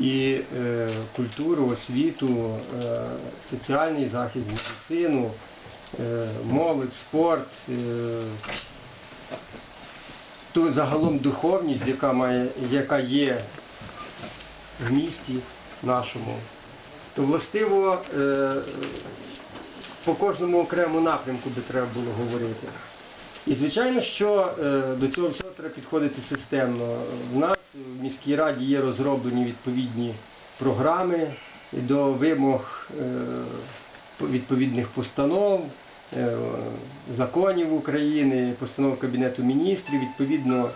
і е, культуру, освіту, е, соціальний захист, медицину, е, молодь, спорт, е, ту загалом духовність, яка, має, яка є в місті нашому, то властиво е, по кожному окремому напрямку би треба було говорити. І звичайно, що е, до цього всього треба підходити системно. В міській раді є розроблені відповідні програми до вимог е, відповідних постанов, е, законів України, постанов Кабінету міністрів, відповідно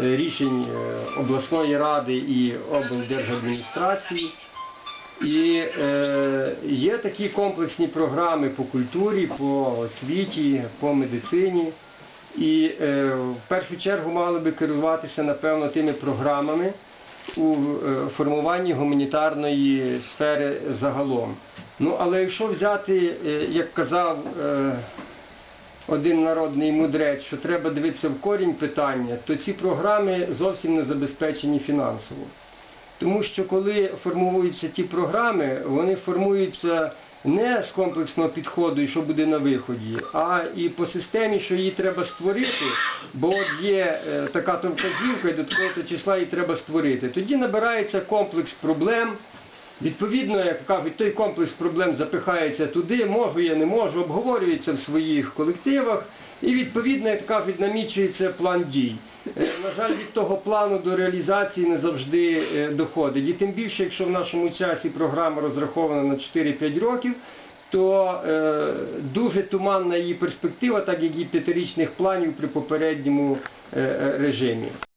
е, рішень обласної ради і облдержадміністрації. І е, є такі комплексні програми по культурі, по освіті, по медицині. І е, в першу чергу мали би керуватися, напевно, тими програмами у е, формуванні гуманітарної сфери загалом. Ну, але якщо взяти, е, як казав е, один народний мудрець, що треба дивитися в корінь питання, то ці програми зовсім не забезпечені фінансово. Тому що коли формуються ті програми, вони формуються не з комплексного підходу, і що буде на виході, а і по системі, що її треба створити, бо от є е, така то вказівка, і до такого числа її треба створити. Тоді набирається комплекс проблем. Відповідно, як кажуть, той комплекс проблем запихається туди, можу я, не можу, обговорюється в своїх колективах, і відповідно, як кажуть, намічується план дій. Е, На жаль, від того плану до реалізації не завжди е, доходить. І тим більше, якщо в нашому часі програма розрахована на 4-5 років, то е, дуже туманна її перспектива, так як і п'ятирічних планів при попередньому режимі.